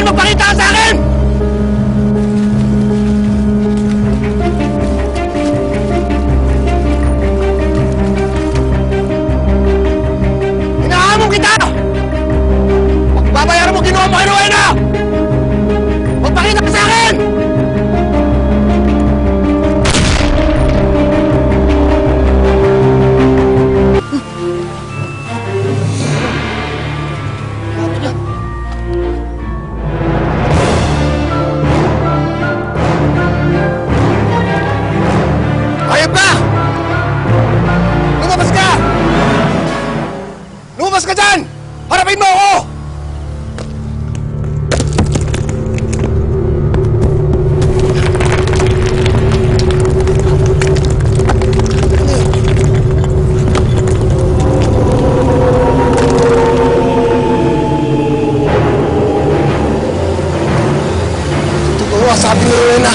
kailangan magpakita sa akin! Umatras ka dyan! Harapin mo ako! Sabi nila na